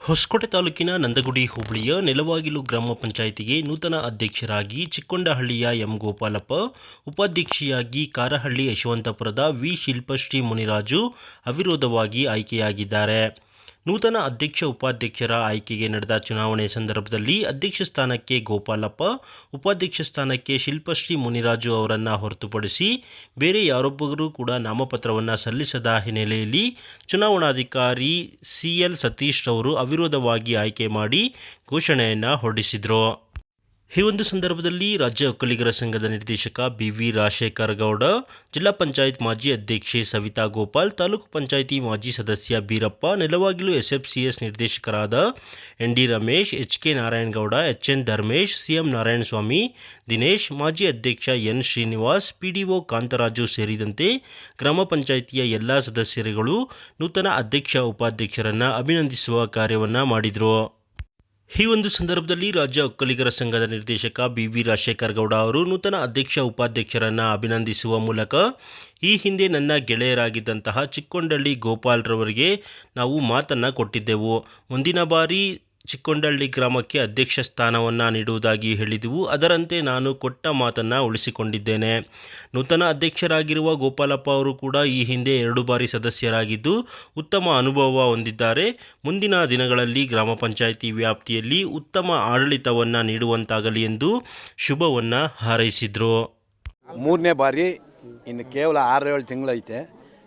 ಹೊಸಕೋಟೆ ತಾಲೂಕಿನ ನಂದಗುಡಿ ಹೋಬಳಿಯ ನೆಲವಾಗಿಲು ಗ್ರಾಮ ಪಂಚಾಯಿತಿಗೆ ನೂತನ ಅಧ್ಯಕ್ಷರಾಗಿ ಚಿಕ್ಕೊಂಡಹಳ್ಳಿಯ ಎಂ ಗೋಪಾಲಪ್ಪ, ಉಪಾಧ್ಯಕ್ಷೆಯಾಗಿ ಕಾರಹಳ್ಳಿ ಯಶವಂತಪುರದ ವಿ ಶಿಲ್ಪಶ್ರೀ ಮುನಿರಾಜು ಅವಿರೋಧವಾಗಿ ಆಯ್ಕೆಯಾಗಿದ್ದಾರೆ. ನೂತನ ಅಧ್ಯಕ್ಷ ಉಪಾಧ್ಯಕ್ಷರ ಆಯ್ಕೆಗೆ ನಡೆದ ಚುನಾವಣೆ ಸಂದರ್ಭದಲ್ಲಿ ಅಧ್ಯಕ್ಷ ಸ್ಥಾನಕ್ಕೆ ಗೋಪಾಲಪ್ಪ, ಉಪಾಧ್ಯಕ್ಷ ಸ್ಥಾನಕ್ಕೆ ಶಿಲ್ಪಶ್ರೀ ಮುನಿರಾಜು ಅವರನ್ನು ಹೊರತುಪಡಿಸಿ ಬೇರೆ ಯಾರೊಬ್ಬರೂ ಕೂಡ ನಾಮಪತ್ರವನ್ನು ಸಲ್ಲಿಸದ ಹಿನ್ನೆಲೆಯಲ್ಲಿ ಚುನಾವಣಾಧಿಕಾರಿ ಸಿ ಎಲ್ ಸತೀಶ್ ಅವರು ಅವಿರೋಧವಾಗಿ ಆಯ್ಕೆ ಮಾಡಿ ಘೋಷಣೆಯನ್ನು ಹೊರಡಿಸಿದರು. ಈ ಒಂದು ಸಂದರ್ಭದಲ್ಲಿ ರಾಜ್ಯ ಒಕ್ಕಲಿಗರ ಸಂಘದ ನಿರ್ದೇಶಕ ಬಿ ವಿ ರಾಜಶೇಖರ್ ಗೌಡ ಜಿಲ್ಲಾ ಪಂಚಾಯತ್ ಮಾಜಿ ಅಧ್ಯಕ್ಷೆ ಸವಿತಾ ಗೋಪಾಲ್, ತಾಲೂಕು ಪಂಚಾಯಿತಿ ಮಾಜಿ ಸದಸ್ಯ ಬೀರಪ್ಪ, ನೆಲವಾಗಿಲು ಎಸ್ಎಫ್ಸಿಎಸ್ ನಿರ್ದೇಶಕರಾದ N D Ramesh H K Narayanagowda H N Dharmesh, CM Narayanaswamy, Dinesh, ಮಾಜಿ ಅಧ್ಯಕ್ಷ ಎನ್. ಶ್ರೀನಿವಾಸ್ ಪಿಡಿಒ ಕಾಂತರಾಜು ಸೇರಿದಂತೆ ಗ್ರಾಮ ಪಂಚಾಯಿತಿಯ ಎಲ್ಲ ಸದಸ್ಯರುಗಳು ನೂತನ ಅಧ್ಯಕ್ಷ, ಉಪಾಧ್ಯಕ್ಷರನ್ನು ಅಭಿನಂದಿಸುವ ಕಾರ್ಯವನ್ನು ಮಾಡಿದರು. ಈ ಒಂದು ಸಂದರ್ಭದಲ್ಲಿ ರಾಜ್ಯ ಒಕ್ಕಲಿಗರ ಸಂಘದ ನಿರ್ದೇಶಕ ಬಿ ವಿ ರಾಜಶೇಖರ್ ಗೌಡ ಅವರು ನೂತನ ಅಧ್ಯಕ್ಷ ಉಪಾಧ್ಯಕ್ಷರನ್ನು ಅಭಿನಂದಿಸುವ ಮೂಲಕ ಈ ಹಿಂದೆ ನನ್ನ ಗೆಳೆಯರಾಗಿದ್ದಂತಹ ಚಿಕ್ಕೊಂಡಳ್ಳಿ ಗೋಪಾಲ್ರವರಿಗೆ ನಾವು ಮಾತನ್ನು ಕೊಟ್ಟಿದ್ದೆವು. ಮುಂದಿನ ಬಾರಿ ಚಿಕ್ಕೊಂಡಳ್ಳಿ ಗ್ರಾಮಕ್ಕೆ ಅಧ್ಯಕ್ಷ ಸ್ಥಾನವನ್ನು ನೀಡುವುದಾಗಿ ಹೇಳಿದೆವು. ಅದರಂತೆ ನಾನು ಕೊಟ್ಟ ಮಾತನ್ನು ಉಳಿಸಿಕೊಂಡಿದ್ದೇನೆ. ನೂತನ ಅಧ್ಯಕ್ಷರಾಗಿರುವ ಗೋಪಾಲಪ್ಪ ಅವರು ಕೂಡ ಈ ಹಿಂದೆ ಎರಡು ಬಾರಿ ಸದಸ್ಯರಾಗಿದ್ದು ಉತ್ತಮ ಅನುಭವ ಹೊಂದಿದ್ದಾರೆ. ಮುಂದಿನ ದಿನಗಳಲ್ಲಿ ಗ್ರಾಮ ಪಂಚಾಯಿತಿ ವ್ಯಾಪ್ತಿಯಲ್ಲಿ ಉತ್ತಮ ಆಡಳಿತವನ್ನು ನೀಡುವಂತಾಗಲಿ ಎಂದು ಶುಭವನ್ನು ಹಾರೈಸಿದರು. ಮೂರನೇ ಬಾರಿ ಇನ್ನು ಕೇವಲ ಆರು ಏಳು ತಿಂಗಳೈತೆ.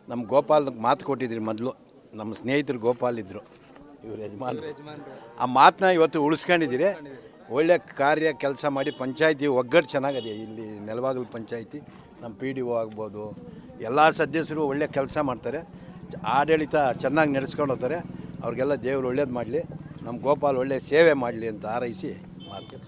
ನಮ್ಮ ಗೋಪಾಲ್ ಮಾತು ಕೊಟ್ಟಿದ್ರಿ ಮೊದಲು. ನಮ್ಮ ಸ್ನೇಹಿತರು ಗೋಪಾಲ್ ಇದ್ದರು ಇವರು ಯಜಮಾನ್ ಆ ಮಾತನ್ನ ಇವತ್ತು ಉಳಿಸ್ಕೊಂಡಿದ್ದೀರಿ. ಒಳ್ಳೆ ಕಾರ್ಯ ಕೆಲಸ ಮಾಡಿ ಪಂಚಾಯತಿ ಒಗ್ಗಟ್ಟು ಚೆನ್ನಾಗಿದೆ ಇಲ್ಲಿ ನೆಲವಾಗಲು ಪಂಚಾಯತಿ ನಮ್ಮ ಪಿ ಡಿ ಒ ಆಗ್ಬೋದು ಎಲ್ಲ ಸದಸ್ಯರು ಒಳ್ಳೆ ಕೆಲಸ ಮಾಡ್ತಾರೆ. ಆಡಳಿತ ಚೆನ್ನಾಗಿ ನಡೆಸ್ಕೊಂಡು ಹೋಗ್ತಾರೆ. ಅವ್ರಿಗೆಲ್ಲ ದೇವರು ಒಳ್ಳೇದು ಮಾಡಲಿ ನಮ್ಮ ಗೋಪಾಲ್ ಒಳ್ಳೆ ಸೇವೆ ಮಾಡಲಿ ಅಂತ ಹಾರೈಸಿ ಮಾತು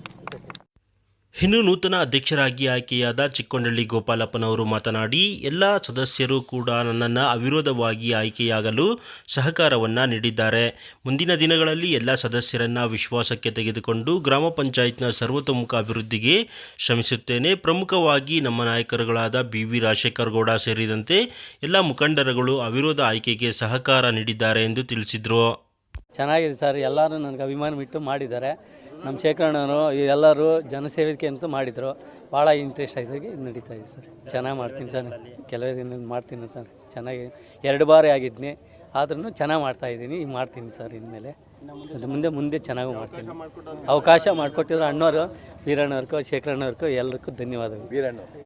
ಇನ್ನು ನೂತನ ಅಧ್ಯಕ್ಷರಾಗಿ ಆಯ್ಕೆಯಾದ ಚಿಕ್ಕೊಂಡಳ್ಳಿ ಗೋಪಾಲಪ್ಪನವರು ಮಾತನಾಡಿ, ಎಲ್ಲ ಸದಸ್ಯರು ಕೂಡ ನನ್ನನ್ನು ಅವಿರೋಧವಾಗಿ ಆಯ್ಕೆಯಾಗಲು ಸಹಕಾರವನ್ನು ನೀಡಿದ್ದಾರೆ. ಮುಂದಿನ ದಿನಗಳಲ್ಲಿ ಎಲ್ಲ ಸದಸ್ಯರನ್ನು ವಿಶ್ವಾಸಕ್ಕೆ ತೆಗೆದುಕೊಂಡು ಗ್ರಾಮ ಪಂಚಾಯತ್ನ ಸರ್ವತೋಮುಖ ಅಭಿವೃದ್ಧಿಗೆ ಶ್ರಮಿಸುತ್ತೇನೆ. ಪ್ರಮುಖವಾಗಿ ನಮ್ಮ ನಾಯಕರುಗಳಾದ ಬಿ ವಿ ರಾಜಶೇಖರ್ ಗೌಡ ಸೇರಿದಂತೆ ಎಲ್ಲ ಮುಖಂಡರುಗಳು ಅವಿರೋಧ ಆಯ್ಕೆಗೆ ಸಹಕಾರ ನೀಡಿದ್ದಾರೆ ಎಂದು ತಿಳಿಸಿದರು. ಚೆನ್ನಾಗಿದೆ ಸರ್. ಎಲ್ಲರೂ ನನಗೆ ಅಭಿಮಾನ ಬಿಟ್ಟು ಮಾಡಿದ್ದಾರೆ. ನಮ್ಮ ಶೇಖರಣರು ಎಲ್ಲರೂ ಜನಸೇವಿಕೆ ಅಂತೂ ಮಾಡಿದರು. ಭಾಳ ಇಂಟ್ರೆಸ್ಟ್ ಇದು ನಡೀತಾ ಇದೆ ಸರ್. ಚೆನ್ನಾಗಿ ಮಾಡ್ತೀನಿ ಸರ್. ಕೆಲವೇ ದಿನ ಮಾಡ್ತೀನಿ ಸರ್ ಚೆನ್ನಾಗಿ, ಎರಡು ಬಾರಿ ಆಗಿದ್ನಿ. ಆದ್ರೂ ಚೆನ್ನಾಗಿ ಮಾಡ್ತಾ ಇದ್ದೀನಿ. ಈಗ ಮಾಡ್ತೀನಿ ಸರ್ ಇನ್ಮೇಲೆ. ಅದು ಮುಂದೆ ಮುಂದೆ ಚೆನ್ನಾಗೂ ಮಾಡ್ತೀನಿ. ಅವಕಾಶ ಮಾಡಿಕೊಟ್ಟಿದ್ರು ಅಣ್ಣವರು ವೀರಣ್ಣವ್ರಿಗೂ ಶೇಖರಣ್ಣವ್ರಿಗೂ ಎಲ್ಲರಿಗೂ ಧನ್ಯವಾದಗಳು.